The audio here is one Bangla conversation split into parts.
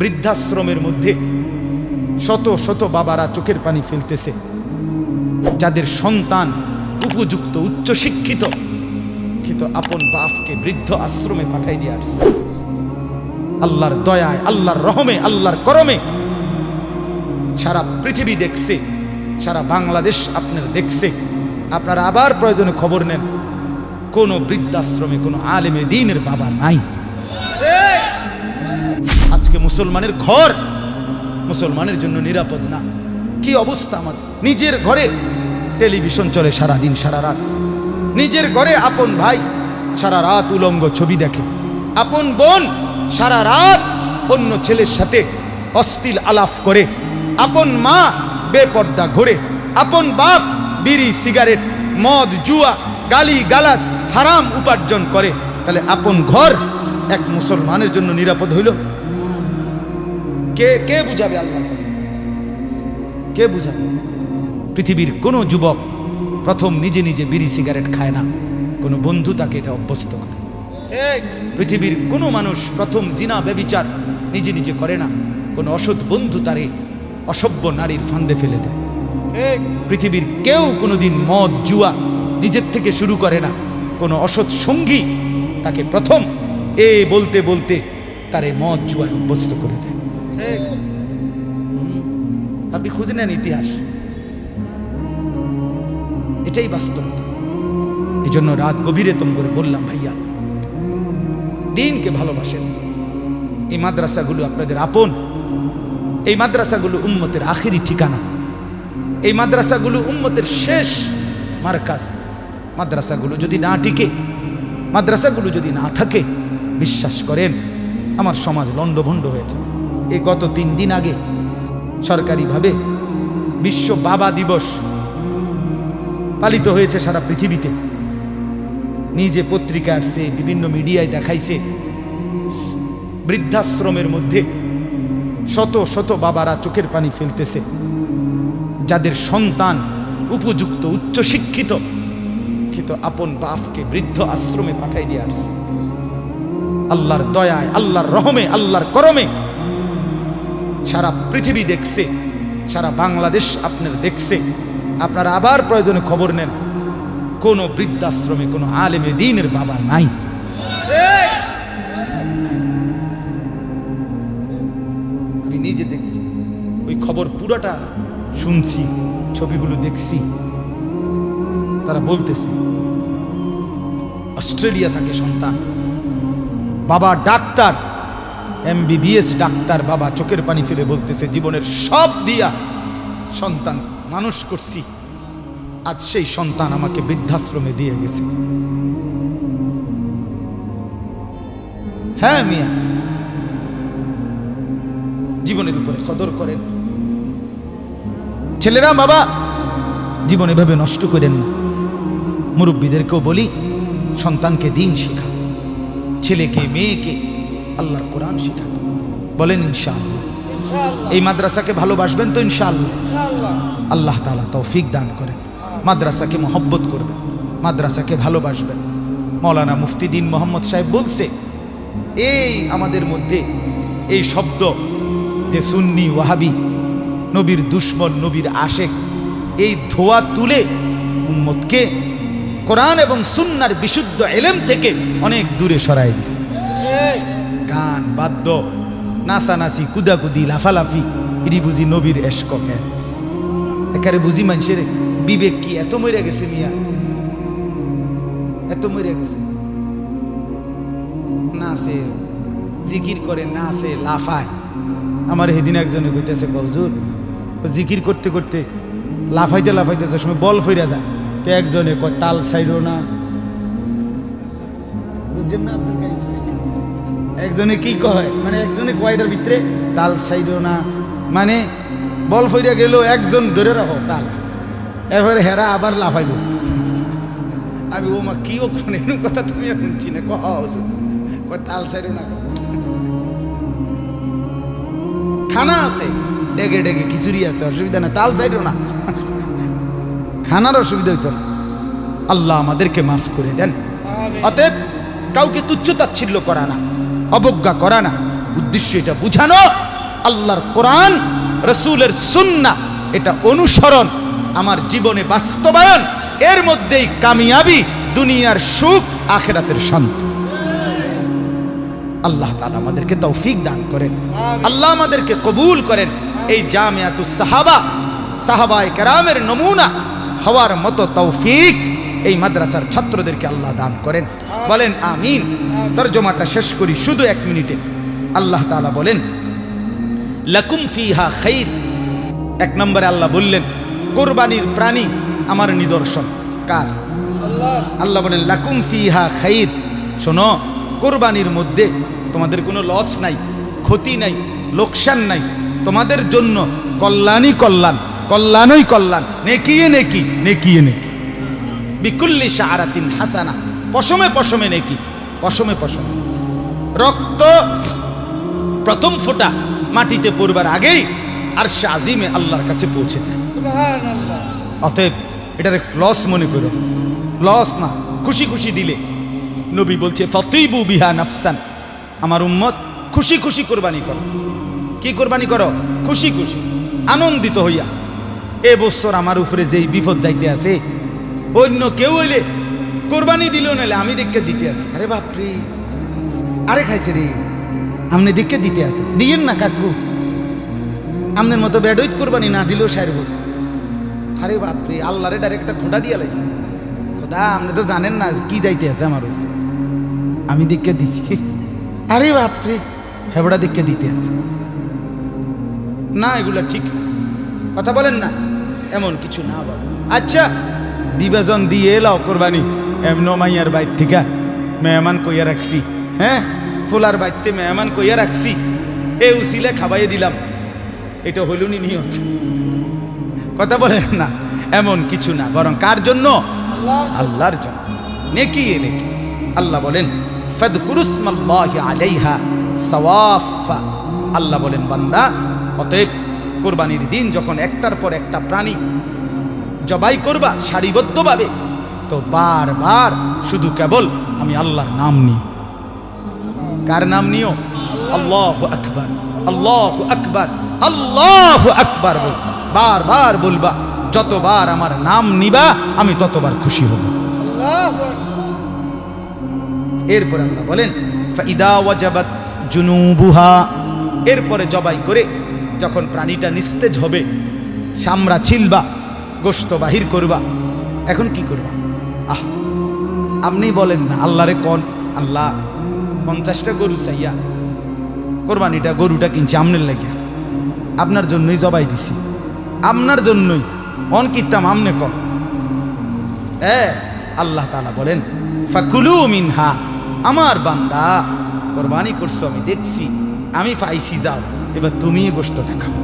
বৃদ্ধাশ্রমের মধ্যে শত শত বাবারা চোখের পানি ফেলতেছে, যাদের সন্তান উপযুক্ত, উচ্চশিক্ষিত, কিন্তু আপন বাপকে বৃদ্ধ আশ্রমে পাঠাই দিয়ে আসছে। আল্লাহর দয়ায়, আল্লাহর রহমে, আল্লাহর করমে সারা পৃথিবী দেখছে, সারা বাংলাদেশ আপনার দেখছে। আপনারা আবার প্রয়োজনে খবর নেন, কোনো বৃদ্ধাশ্রমে কোনো আলেমে দিনের বাবা নাই। আজকে মুসলমানের ঘর। মুসলমানের জন্য নিরাপদ না। কি অবস্থা আমার? নিজের ঘরে টেলিভিশন চলে সারা দিন সারা রাত নিজের ঘরে আপন ভাই সারা রাত উলঙ্গ ছবি দেখে। আপন বোন সারা রাত অন্য ছেলের সাথে অস্থিল আলাপ করে। আপন মা বেপর্দা ঘোরে। আপন বাপ বিড়ি, সিগারেট, মদ, জুয়া, গালি গালাস হারাম উপার্জন করে। তাহলে আপন ঘর এক মুসলমানের জন্য নিরাপদ হইল? কে কে বুঝাবে আল্লাহর কথা? কে বুঝাবে? পৃথিবীর কোনো যুবক প্রথম নিজে নিজে বিড়ি সিগারেট খায় না। কোনো বন্ধু তাকে এটা অভ্যস্ত করে। পৃথিবীর কোনো মানুষ প্রথম জিনা ব্যবিচার নিজে নিজে করে না। কোনো অসৎ বন্ধু তারে অসভ্য নারীর ফান্দে ফেলে দেয়। পৃথিবীর কেউ কোনোদিন মদ জুয়া নিজের থেকে শুরু করে না। কোনো অসৎ সঙ্গী তাকে প্রথম এ বলতে বলতে তারে মদ জুয়ায় অভ্যস্ত করে দেয়। আপনি খুঁজে নেন ইতিহাস। এটাই বাস্তবতা। এই জন্য রাত গভীরে তম করে বললাম, ভাইয়া, দিনকে ভালোবাসেন। এই মাদ্রাসাগুলো আপনাদের আপন। এই মাদ্রাসাগুলো উম্মতের আখেরি ঠিকানা। এই মাদ্রাসাগুলো উম্মতের শেষ মার্কাজ। মাদ্রাসাগুলো যদি না টিকে, মাদ্রাসাগুলো যদি না থাকে, বিশ্বাস করেন, আমার সমাজ লণ্ডভণ্ড হয়েছে এই গত তিন দিন আগে সরকারিভাবে বিশ্ব বাবা দিবস পালিত হয়েছে সারা পৃথিবীতে। নিজে পত্রিকা আসছে, বিভিন্ন মিডিয়ায় দেখাইছে। বৃদ্ধাশ্রমের মধ্যে শত শত বাবারা চোখের পানি ফেলতেছে। যাদের সন্তান উপযুক্ত উচ্চশিক্ষিত কিন্তু আপন বাপকে বৃদ্ধ আশ্রমে পাঠাই দিয়ে আসছে। আল্লাহর দয়ায়, আল্লাহর রহমে, আল্লাহর করমে সারা পৃথিবী দেখছে, সারা বাংলাদেশ আপনার দেখছে। আপনারা আবার প্রয়োজনে খবর নেন, কোনো বৃদ্ধাশ্রমে কোনো আলেমে দিনের বাবা নাই। আমি নিজে দেখছি, ওই খবর পুরোটা শুনছি, ছবিগুলো দেখছি। তারা বলতেছে, অস্ট্রেলিয়া থাকে সন্তান, বাবা ডাক্তার। এমবিবিএস ডাক্তার বাবা চোখের পানি ফেলে বলতেছে, জীবনের সব দিয়া সন্তান মানুষ করছি। আজ সেই সন্তান আমাকে বৃদ্ধাশ্রমে দিয়ে গেছে। হ্যাঁ মিয়া। জীবনের উপরে কদর করেন। ছেলেরা, বাবা, জীবন এভাবে নষ্ট করেন না। মুরব্বীদেরকেও বলি, সন্তানকে দিন শেখা। ছেলেকে, মেয়েকে আল্লাহর কোরআন শেখা বলেন ইনশাআল্লাহ। এই মাদ্রাসাকে ভালোবাসবেন তো ইনশাআল্লাহ। আল্লাহ তালা তৌফিক দান করেন। মাদ্রাসাকে মহব্বত করবেন। মাদ্রাসাকে ভালোবাসবেন। মৌলানা মুফতি দিন মোহাম্মদ সাহেব বলছে, এই আমাদের মধ্যে এই শব্দ যে সুন্নি ওয়াহাবি, নবীর দুশ্মন, নবীর আশেক, এই ধোয়া তুলে উম্মতকে কোরআন এবং সুন্নার বিশুদ্ধ এলেম থেকে অনেক দূরে সরাই দিছে। গান, বাদ্য, নাচানাচি, কুদাকুদি, লাফালাফি ইডি বুঝি নবীর এশক একারে বুঝি মানুষের বিবেক কি এত মরে গেছে মিয়া? এত মরে গেছে। নাচে, জিকির করে, নাচে, লাফায়। আমার সেদিন একজনে কইতেছে কজুর জিকির করতে করতে লাফাইতে লাফাইতে সময় বল ফিরা যায়, তো একজনে কয়, তাল সাইরো না। বুঝছেন না? একজনে কি কয়? মানে একজনে কয়টার ভিতরে তাল সাইরো না। মানে বল ফইরা গেল একজন ধরে রাখো তাল। এরপরে হেরা আবার লাফাইল। আমি ও মা কি ও কোন কথা তুমি শুনছি না। কহ তাল সাইরো না খানা আছে। ডেকে ডেকে খিচুড়ি আছে অসুবিধা না তাল সাইরো না। খানার অসুবিধা হইতো না। আল্লাহ আমাদেরকে মাফ করে দেন। অতএব কাউকে তুচ্ছ তাচ্ছিল্য করা না। অবজ্ঞা করা না। উদ্দেশ্য এটা বুঝানো, আল্লাহর কোরআন, রসুলের সুন্না এটা অনুসরণ, আমার জীবনে বাস্তবায়ন, এর মধ্যেই কামিয়াবি, দুনিয়ার সুখ, আখেরাতের শান্তি। আল্লাহ তাআলা আমাদেরকে তৌফিক দান করেন। আল্লাহ আমাদেরকে কবুল করেন। এই জামিয়াতু সাহাবা, সাহাবায়ে কেরামের নমুনা হওয়ার মতো তৌফিক এই মাদ্রাসার ছাত্রদেরকে আল্লাহ দান করেন। বলেন, আমিন। তর্জমাটা শেষ করি শুধু এক মিনিটে। আল্লাহ তাআলা বলেন, লাকুম ফিহা খাইর। এক নম্বরে আল্লাহ বললেন, কোরবানির প্রাণী আমার নিদর্শন। কার? আল্লাহ বলেন, লাকুম ফিহা খাইর। শোনো, কোরবানির মধ্যে তোমাদের কোনো লস নাই, ক্ষতি নাই, লোকসান নাই। তোমাদের জন্য কল্যাণই কল্যাণ কল্যাণই কল্যাণ। নেকিয়ে নেকি নেকিয়ে নেকি। বিকুল্লি সাহারাতিন হাসানা। পশমে পশমে নেকি? পশমে পশমে। রক্ত প্রথম ফোঁটা মাটিতে পড়বার আগেই আর সে আজিমে আল্লাহর কাছে পৌঁছে যায়। অতএব এটার লস মনে করো। লস না খুশি খুশি দিলে। নবী বলছে ফতিবু বিহা নাফসান। আমার উম্মত খুশি খুশি কোরবানি করো। কি কোরবানি করো? খুশি খুশি আনন্দিত হইয়া। এ বছর আমার উপরে যেই বিপদ যাইতে আছে অন্য কেউ হইলে কোরবানি দিল নাহলে আমি দেখকে দিতে আছি। আরে বাপরে। আরে খাইছে রে। আপনি দেখকে দিতে আছে। দিয়েন না কাকু। আপনার মতো বেডইত কোরবানি না দিলেও সারব। আরে বাপরে, আল্লাহরে ডাইরেক্ট খোদা দিয়ে লাইছে। খোদা আপনি তো জানেন না কি যাইতে আছে আমার আমি দেখকে দিছি। আরে বাপরে, হেবড়া দেখকে দিতে আছে। না, এগুলা ঠিক কথা বলেন না। এমন কিছু না বাবা। আচ্ছা দিবাজন দিয়ে এলাও কোরবানি। এমন মাইয়ার বাইর থেকে মেহমান কইয়া রাখছি হ্যাঁ? ফুলার বাইতে মেহমান কইয়া রাখছি। এ উসিলে খাবাইয়ে দিলাম। এটা হইল নি নিয়ত। কথা বলেন না, এমন কিছু না, বরং কার জন্য? আল্লাহর জন্য। নেকি এ নেকি। আল্লাহ বলেন আলাইহা আল্লাহ বলেন, বান্দা, অতএব কোরবানির দিন যখন একটার পর একটা প্রাণী জবাই করবা সারিবদ্ধভাবে তো বারবার শুধু কেবল আমি আল্লাহর নাম নিই। কার নাম নিও? আল্লাহ আকবার আল্লাহ আকবার আল্লাহ আকবার বল। বারবার বলবা যতবার আমার নাম নিবা আমি ততবার খুশি হব। এরপর আল্লাহ বলেন ফাইদা ওয়াজাবাত জুনুবুহা। এরপরে জবাই করে যখন প্রাণীটা নিস্তেজ হবে চামড়া ছিলবা গোস্ত বাহির করবা এখন কি করবা? আহ, আপনি বলেন না, আল্লাহরে কন? আল্লাহ পঞ্চাশটা গরু চাইয়া কোরবানিটা গরুটা কিনছি আমনের লাগিয়া আপনার জন্যই জবাই দিছি। আপনার জন্যই। অন কিতাম আমনে কন হ্যাঁ আল্লাহ তালা বলেন, ফাকুলু মিনহা। আমার বান্দা, কোরবানি করছ, আমি দেখছি, আমি পাইছি, যাও। এবার তুমি গোস্তটা খাও।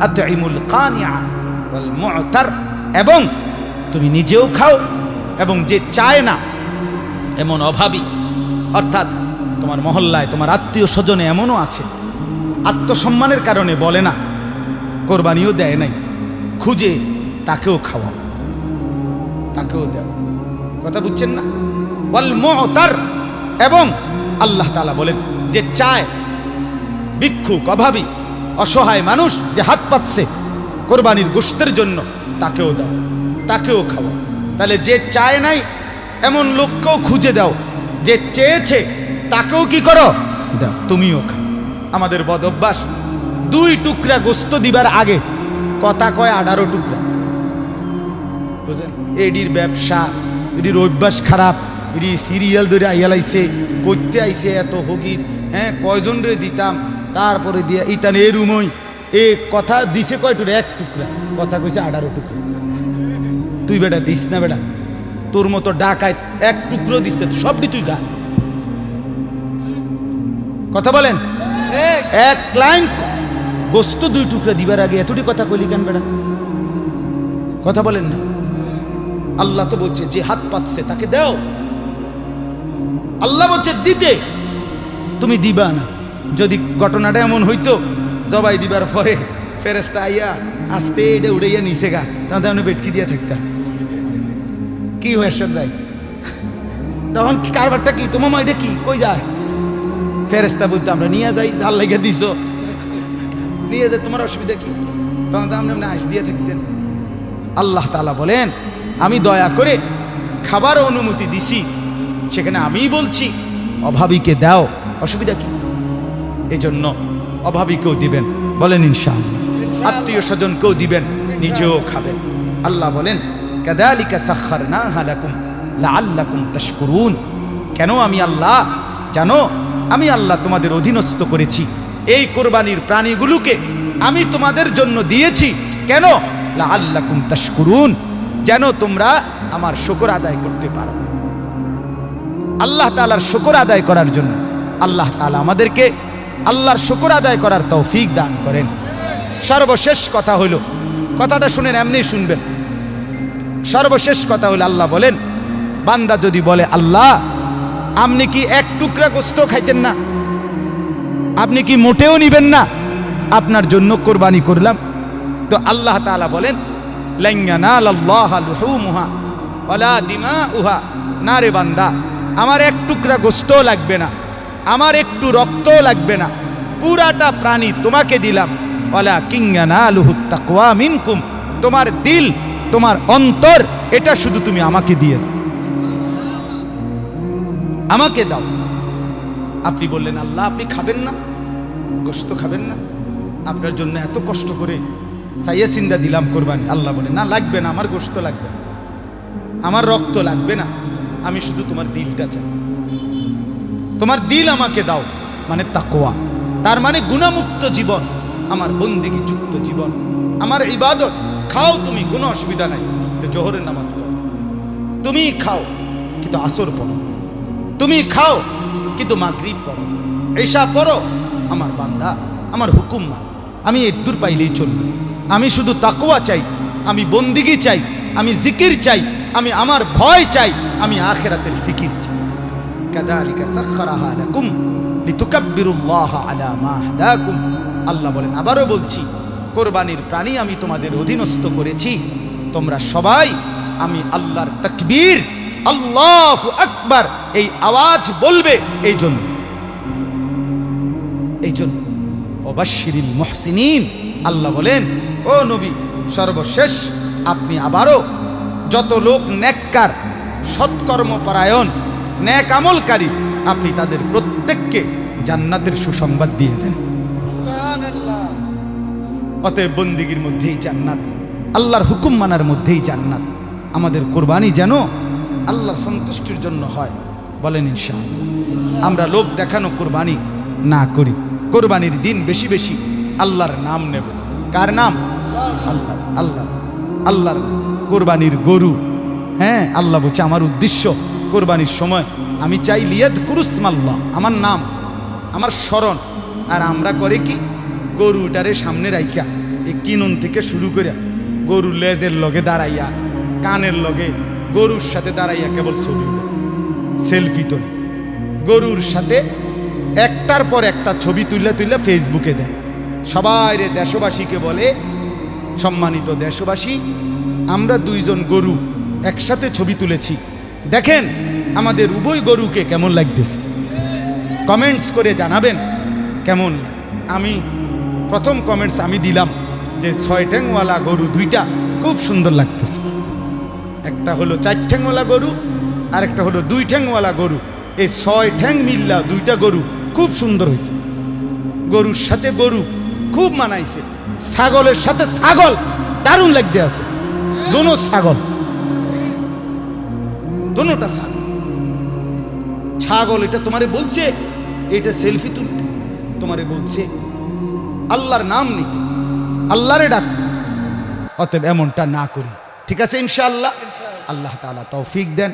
আতইমুল কানিয়া ওয়াল মুতার, এবং তুমি নিজেও খাও, এবং যে চায় না, এমন অভাবী, অর্থাৎ তোমার মহল্লায়, তোমার আত্মীয় স্বজনে এমনও আছে, আত্মসম্মানের কারণে বলে না, কোরবানিও দেয় নাই, খুঁজে তাকেও খাওয়া তাকেও দেও। কথা বুঝছেন না? ওয়াল মুতার, এবং আল্লাহ তালা বলেন, যে চায়, ভিক্ষুক, অভাবী, অসহায় মানুষ যে হাত পাচ্ছে কোরবানির গোষ্ঠের জন্য তাকেও দাও, তাকেও খাওয়া তাহলে যে চায় নাই, এমন লোককেও খুঁজে দাও। যে চেয়েছে, তাকেও কি করো? দাও, তুমিও খাও। আমাদের বদ অভ্যাস, দুই টুকরা গোস্ত দিবার আগে, কথা কয় আঠারো টুকরা। বুঝলেন? এডির ব্যবসা, এডির অভ্যাস খারাপ, এডি সিরিয়াল ধরে আইয়ালাইছে করতে আইছে এত হগির হ্যাঁ কয়জন রে দিতাম? তারপরে দিয়া, ইতান এ রুমই এ কথা দিছে কয় টুকরা? এক টুকরা। কথা কইছে আঠারো টুকরা। তুই বেটা দিস না বেটা? তোর মতো ডাকায় এক টুকরো দিস না, সবটি তুই খা। কথা বলেন? এক লাইন গোস্ত দুই টুকরা দিবার আগে এতটি কথা কইলি কেন বেটা? কথা বলেন না। আল্লাহ তো বলছে, যে হাত পাচ্ছে তাকে দাও। আল্লাহ বলছে, দিতে। তুমি দিবা না। যদি ঘটনাটা এমন হইতো জবাই দিবার পরে ফেরেস্তা আইয়া আস্তে এটা উড়াইয়া নিচে গা। তাহলে আমি বেটকি দিয়ে থাকতাম। কি হয়েছে ভাই? তখন কারবারটা কি? তোমার মা এটা কি? কই যায়? ফেরেস্তা বলতে, আমরা নিয়ে যাই জাল লেগে দিছ। নিয়ে যাই, তোমার অসুবিধা কি? তখন তো আপনি আইস দিয়ে থাকতেন। আল্লাহ তালা বলেন, আমি দয়া করে খাবার অনুমতি দিছি। সেখানে আমিই বলছি, অভাবীকে দাও। অসুবিধা কি? এই জন্য অভাবীকেও দিবেন, বলেন ইনশাআল্লাহ। আত্মীয় স্বজনকেও দিবেন, নিজেও খাবেন। আল্লাহ বলেন, কাদালিকা হালাকুম কেন আমি আল্লাহ? জানো, আমি আল্লাহ তোমাদের অধীনস্থ করেছি। এই কোরবানির প্রাণীগুলোকে আমি তোমাদের জন্য দিয়েছি। কেন? লাআল্লাকুম তাশকুরুন, যেন তোমরা আমার শুকর আদায় করতে পারো। আল্লাহ তালার শুকর আদায় করার জন্য আল্লাহ তালা আমাদেরকে আল্লাহর শুকর আদায় করার তৌফিক দান করেন। সর্বশেষ কথা হইল কথাটা শুনেন, এমনি শুনবেন। সর্বশেষ কথা হলো, আল্লাহ বলেন, বান্দা যদি বলে, আল্লাহ, আপনি কি এক টুকরা গোস্ত খাইতেন না? আপনি কি মোটেও নিবেন না? আপনার জন্য কোরবানি করলাম। তো আল্লাহ তাআলা বলেন না রে বান্দা, আমার এক টুকরা গোস্ত লাগবে না। আমার একটু রক্ত লাগবে না। পুরাটা প্রাণী তোমাকে দিলাম। ওলা কিঙ্গানা লুহুত তাকওয়া মিনকুম। তোমার দিল, তোমার অন্তর, এটা শুধু তুমি আমাকে দিয়ে দাও। আমাকে দাও। আপনি বললেন, আল্লাহ, আপনি খাবেন না? গোস্ত খাবেন না? আপনার জন্য এত কষ্ট করে সাইয়া সিন্দা দিলাম কোরবানি। আল্লাহ বলে, না, লাগবে না, আমার গোস্ত লাগবে না। আমার রক্ত লাগবে না। আমি শুধু তোমার দিলটা চাই। তোমার দিল আমাকে দাও মানে তাকোয়া তার মানে গুণামুক্ত জীবন, আমার বন্দিগি যুক্ত জীবন। আমার ইবাদত, খাও তুমি, কোনো অসুবিধা নাই। তো জোহরের নামাজ পড়ো। তুমি খাও, কিন্তু আসর পড়ো। তুমি খাও, কিন্তু মাগরিব পড়ো। এসা পড়ো, আমার বান্দা, আমার হুকুম মান। আমি এদ্দুর পাইলেই চলবে। আমি শুধু তাকোয়া চাই, আমি বন্দিগি চাই, আমি জিকির চাই, আমি আমার ভয় চাই, আমি আখেরাতের ফিকির চাই। কাদালিকা সাখখারাহা লাকুম লিতুকাব্বিরুল্লাহ আলা মা হাদাকুম আল্লাহ বলেন, আবারও বলছি, কোরবানির প্রাণী আমি তোমাদের অধীনস্থ করেছি। তোমরা সবাই আমি আল্লাহর তাকবীর, আল্লাহ আকবার, এই আওয়াজ বলবে, এই জন্য। এই জন্য। অবাশিরিল মহসিনিন, আল্লাহ বলেন, ও নবী, সর্বশেষ আপনি আবারও যত লোক নেককার সৎকর্মপরায়ণ ন্যাক আমলকারী, আপনি তাদের প্রত্যেককে জান্নাতের সুসংবাদ দিয়ে দেন। অতএব বন্দিগির মধ্যেই জান্নাত, আল্লাহর হুকুম মানার মধ্যেই জান্নাত। আমাদের কোরবানি যেন আল্লাহ সন্তুষ্টির জন্য হয়, বলেন ইনশাআল্লাহ। আমরা লোক দেখানো কোরবানি না করি। কোরবানির দিন বেশি বেশি আল্লাহর নাম নেব। কার নাম? আল্লাহ আল্লাহ আল্লাহর। কোরবানির গরু। হ্যাঁ আল্লাহ বলছে, আমার উদ্দেশ্য কোরবানির সময় আমি চাই লিয়াদ কুরুসমাল্লাহ, আমার নাম, আমার স্মরণ। আর আমরা করে কি? গরুটারে সামনে রাইখা, এই কিনন থেকে শুরু করে গরু লেজের লগে দাঁড়াইয়া, কানের লগে গরুর সাথে দাঁড়াইয়া কেবল ছবি সেলফি তোলে। গরুর সাথে একটার পর একটা ছবি তুললে তুললে ফেসবুকে দেয়। সবাই রে দেশবাসীকে বলে, সম্মানিত দেশবাসী, আমরা দুইজন গরু একসাথে ছবি তুলেছি। দেখেন আমাদের উভয় গরুকে কেমন লাগতেছে। কমেন্টস করে জানাবেন কেমন। আমি প্রথম কমেন্টস আমি দিলাম যে ছয় ঠ্যাংওয়ালা গরু দুইটা খুব সুন্দর লাগতেছে। একটা হলো চার ঠ্যাংওয়ালা গরু আর একটা হলো দুই ঠ্যাংওয়ালা গরু। এই ছয় ঠ্যাং মিল্লা দুইটা গরু খুব সুন্দর হয়েছে। গরুর সাথে গরু খুব মানাইছে। ছাগলের সাথে ছাগল দারুণ লাগতে আছে। দোনো ছাগল। দোনোটা সার ছাগল, এটা তোমারে বলছে, এটা সেলফি তুলতে। তোমারে বলছে, আল্লাহর নাম নিতে, আল্লাহরে ডাকতে। অতএব এমনটা না করি। ঠিক আছে, ইনশাআল্লাহ? আল্লাহ তাআলা তৌফিক দেন।